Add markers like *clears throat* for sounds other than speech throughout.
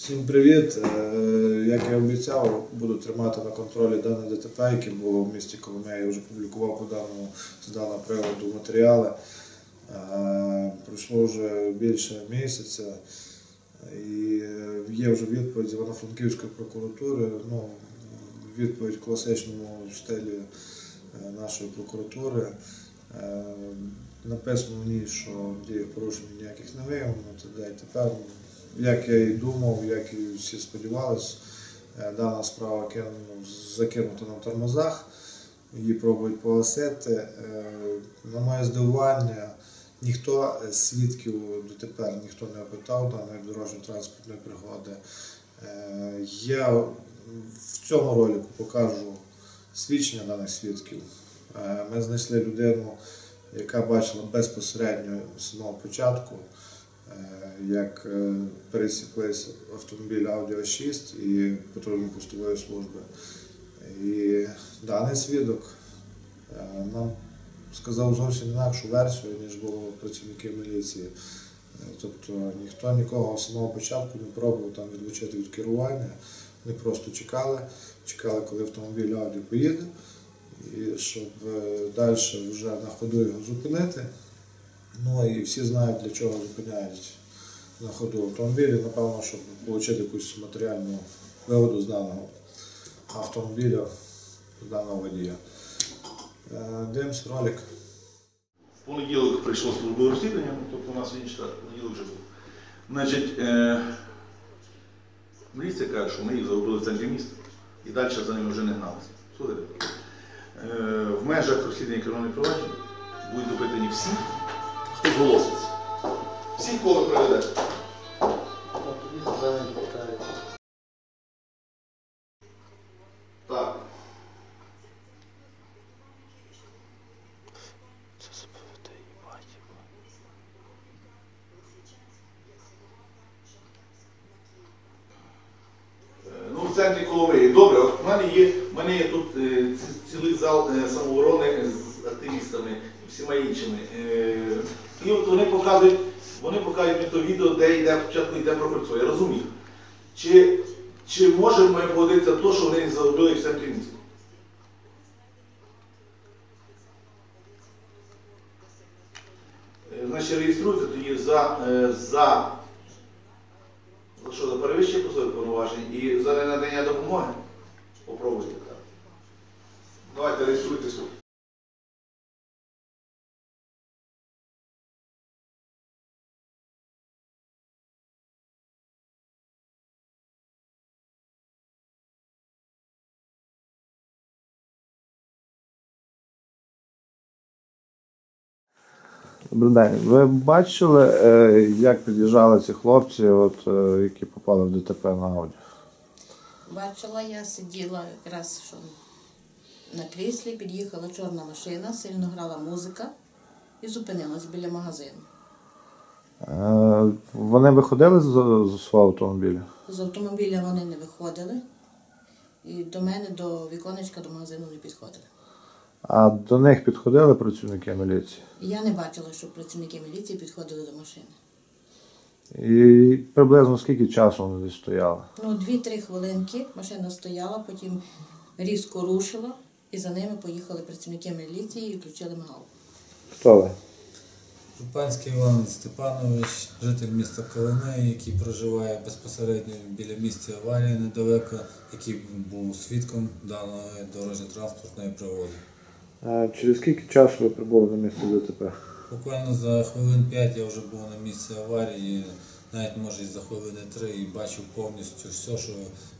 Всім привіт! Е, Як я обіцяв, буду тримати на контролі дане ДТП, яке було в місті Коломия. Я вже публікував по даному з даного приводу матеріали. Е, Пройшло вже більше місяця і е, є вже відповідь Івано-Франківської прокуратури. Ну, відповідь в класичному стилі нашої прокуратури. Написано ній, що діях порушень ніяких не виявлено, т.д. і тепер, як я і думав, як і всі сподівалися, е, дана справа закинута на тормозах, її пробують погасити. Е, На моє здивування, ніхто свідків дотепер ніхто не опитав даної дорожньо-транспортної пригоди. Е, Я в цьому ролику покажу свідчення даних свідків. Ми знайшли людину, яка бачила безпосередньо з самого початку, як е, пересіклись автомобіль Audi A6 і патрульно-постової служби. І даний свідок е, нам сказав зовсім інакшу версію, ніж було працівники міліції. Е, Тобто ніхто нікого з самого початку не пробував там відлучити від керування. Вони просто чекали, чекали, коли автомобіль Audi поїде, і щоб далі вже на ходу його зупинити. Ну і всі знають, для чого зупиняють на ходу автомобілі, напевно, щоб отримати якусь матеріальну вигоду з даного автомобіля, з даного водія. Е, Дивимось ролик. В понеділок прийшло службове розслідування, тобто у нас він четвер, понеділок вже був. Значить, е, міліція каже, що ми їх загубили в центрі міста і далі за ними вже не гналися. Слухайте, е, в межах розслідування кримінальних проваджень будуть допитані всі, хто зголоситься. Всі, кого і от вони показують, вони показують мені то відео, де йде спочатку йде про кольцо. Я розумію. Чи, чи можемо ми погодитися то, що вони загубили в центрі міста? Е, Значить, реєструйте тоді за, е, за за що, за перевищення посадових повноважень і за ненадання допомоги? Попробуйте так. Давайте реєструйтесь Добрий день. Ви бачили, е, як під'їжджали ці хлопці, от, е, які попали в ДТП на Ауді? Бачила, я сиділа якраз що на кріслі, під'їхала чорна машина, сильно грала музика і зупинилась біля магазину. Е, Вони виходили з, з свого автомобіля? З автомобіля вони не виходили, і до мене, до віконечка, до магазину не підходили. А до них підходили працівники міліції? Я не бачила, що працівники міліції підходили до машини. І приблизно скільки часу вони десь стояли? Ну, дві-три хвилинки машина стояла, потім різко рушила, і за ними поїхали працівники міліції і включили мигалку. Хто ви? Жупанський Іван Степанович, житель міста Коломиї, який проживає безпосередньо біля місця аварії недалеко, який був свідком даної дорожньо-транспортної пригоди. Через скільки часу ви прибули на місце ДТП? Буквально за хвилин 5 я вже був на місці аварії, навіть може і за хвилини 3, і бачив повністю все, що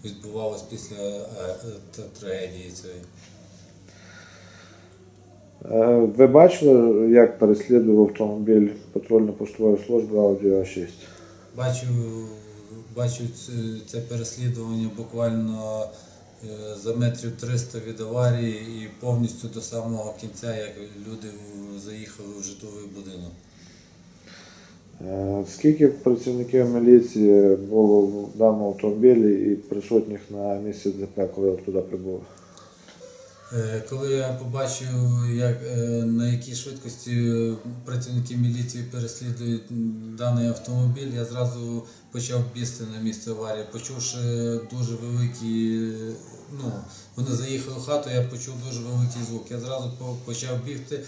відбувалось після е, е, трагедії цієї. Е, Ви бачили, як переслідував автомобіль патрульно-постової служби Audi A6? Бачу, бачу це, це переслідування буквально за метрів 300 від аварії і повністю до самого кінця, як люди заїхали в житловий будинок. Е, Скільки працівників міліції було в даному автомобілі і присутніх на місці ДП, коли туди прибули? Е, Коли я побачив, як, е, на якій швидкості е, працівники міліції переслідують даний автомобіль, я зразу почав бісти на місце аварії. Почувши дуже великий, е, ну, вони заїхали в хату, я почув дуже великий звук. Я зразу почав бігти.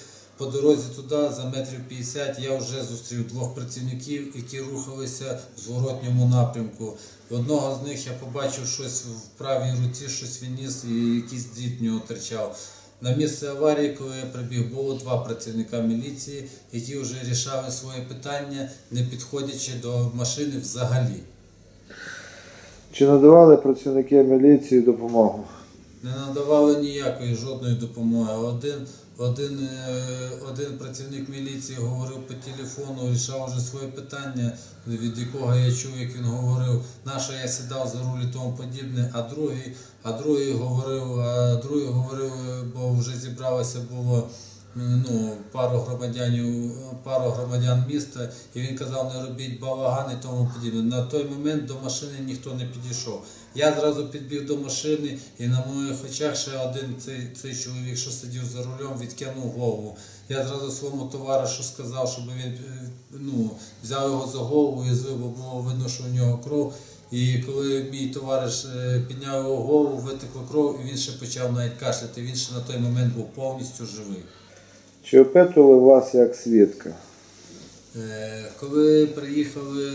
По дорозі туди, за метрів 50, я вже зустрів двох працівників, які рухалися в зворотньому напрямку. Одного з них я побачив щось в правій руці, щось він ніс і якийсь дріт в нього терчав. На місце аварії, коли я прибіг, було два працівника міліції, які вже рішали своє питання, не підходячи до машини взагалі. Чи надавали працівники міліції допомогу? Не надавали ніякої жодної допомоги. Один, один, е, один працівник міліції говорив по телефону, рішав вже своє питання, від якого я чув, як він говорив, на що я сідав за руль і тому подібне, а другий, а другий говорив, а другий говорив, е, бо вже зібралося було. Е, Ну, пару громадянів, пару громадян міста, і він казав, не робіть балаган і тому подібне. На той момент до машини ніхто не підійшов. Я зразу підбіг до машини, і на моїх очах ще один цей, цей чоловік, що сидів за рулем, відкинув голову. Я зразу своєму товаришу сказав, щоб він е, ну, взяв його за голову і звив, бо було видно, що в нього кров. І коли мій товариш е, підняв його голову, витекло кров, і він ще почав навіть кашляти. Він ще на той момент був повністю живий. Чи опитували вас як свідка? Е, Коли приїхали,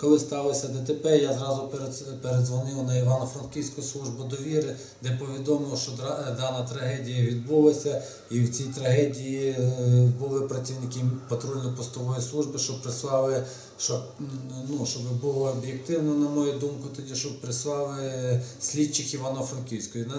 коли, е, сталося ДТП, я зразу перед- передзвонив на Івано-Франківську службу довіри, де повідомив, що дана трагедія відбулася, і в цій трагедії е, були працівники патрульно-постової служби, що прислали, щоб, ну, щоб було об'єктивно, на мою думку, тоді, щоб прислали слідчих Івано-Франківської. На,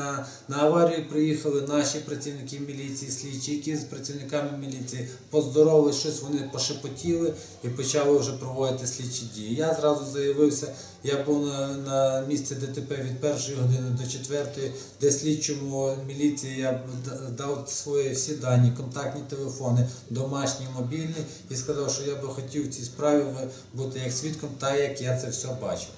на, на аварію приїхали наші працівники міліції, слідчі, які з працівниками міліції поздоровили щось, вони пошепотіли і почали вже проводити слідчі дії. Я зразу заявився, я був на, на місці ДТП від першої години до четвертої, де слідчому міліції я дав свої всі дані, контактні телефони, домашні, мобільні, і сказав, що я би хотів в цій справі бути як свідком, так як я це все бачив.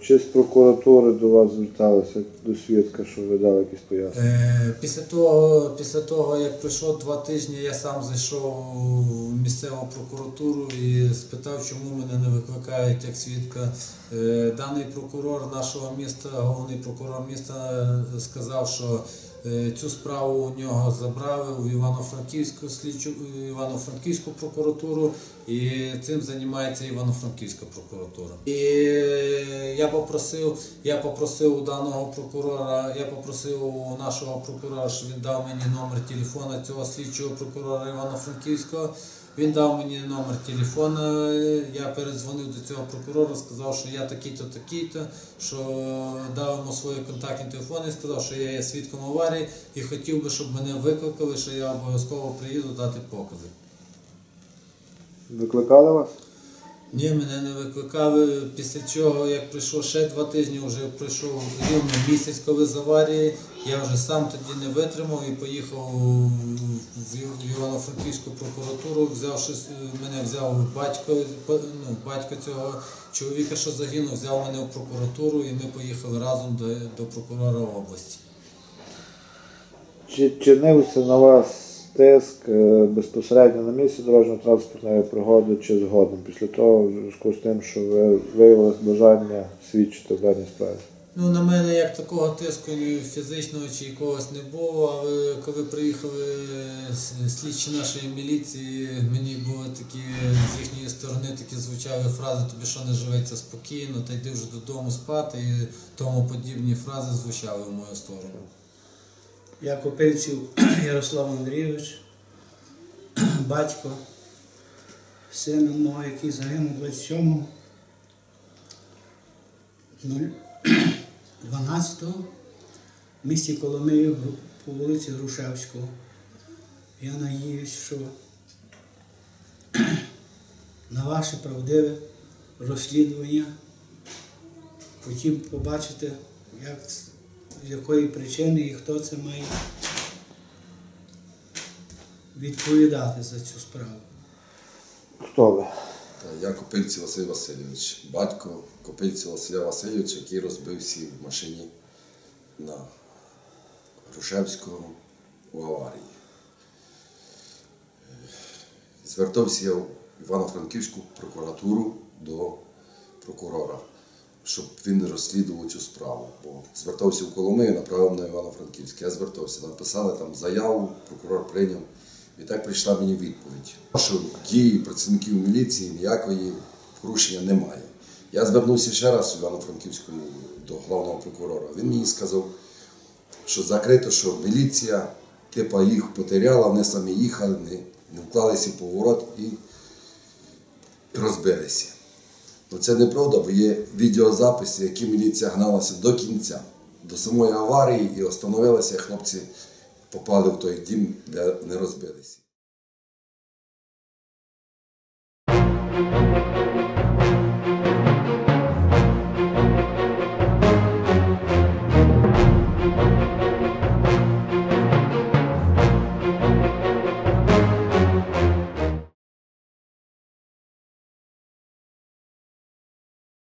Чи з прокуратури до вас зверталися до свідка, що ви дали якісь пояснення? Е, Після того, після того, як пройшло два тижні, я сам зайшов в місцеву прокуратуру і спитав, чому мене не викликають як свідка. Е, Даний прокурор нашого міста, головний прокурор міста, е, сказав, що е, цю справу у нього забрали у Івано-Франківську слідчу Івано-Франківську прокуратуру, і цим займається Івано-Франківська прокуратура. І я попросив, я попросив у даного прокурора, я попросив у нашого прокурора, щоб він дав мені номер телефона цього слідчого прокурора Івано-Франківського. Він дав мені номер телефона, я передзвонив до цього прокурора, сказав, що я такий-то, такий-то, що дав йому свої контактні телефони, і сказав, що я є свідком аварії і хотів би, щоб мене викликали, що я обов'язково приїду дати покази. Викликали вас? Ні, мене не викликали. Після чого, як пройшло ще два тижні, вже пройшов рівно місяць, коли з аварії, я вже сам тоді не витримав і поїхав в Івано-Франківську прокуратуру, взявши мене взяв батько, ну, батько цього чоловіка, що загинув, взяв мене в прокуратуру і ми поїхали разом до, до прокурора області. Чи чинився на вас тиск е, безпосередньо на місці дорожньо-транспортної пригоди чи згодом після того, в зв'язку з тим, що ви виявили бажання свідчити в даній справі? Ну, на мене як такого тиску фізичного чи якогось не було, але коли приїхали слідчі нашої міліції, мені були такі з їхньої сторони такі звучали фрази, тобі що не живеться спокійно, та йди вже додому спати і тому подібні фрази звучали в мою сторону. Я Копильців *clears throat* Ярослав Андрійович, *clears throat* батько сина мого, який загинув 27 12 в місті Коломиї по вулиці Грушевського. Я надіюсь, що *clears throat* на ваше правдиве розслідування хотів побачити, як, ц- з якої причини і хто це має відповідати за цю справу. Хто ви? Я Копильці Василь Васильович, батько Копильці Василя Васильовича, який розбився в машині на Грушевського у аварії. Звертався я в Івано-Франківську прокуратуру до прокурора, щоб він розслідував цю справу. Бо звертався в Коломию, направив на Івано-Франківськ. Я звертався, написали там заяву, прокурор прийняв. І так прийшла мені відповідь, що дії працівників міліції ніякої порушення немає. Я звернувся ще раз в Івано-Франківську до головного прокурора. Він мені сказав, що закрито, що міліція типа їх потеряла, вони самі їхали, не, не вклалися в поворот і розбилися. Ну це неправда, бо є відеозаписи, які міліція гналася до кінця, до самої аварії і остановилася, хлопці попали в той дім, де не розбилися.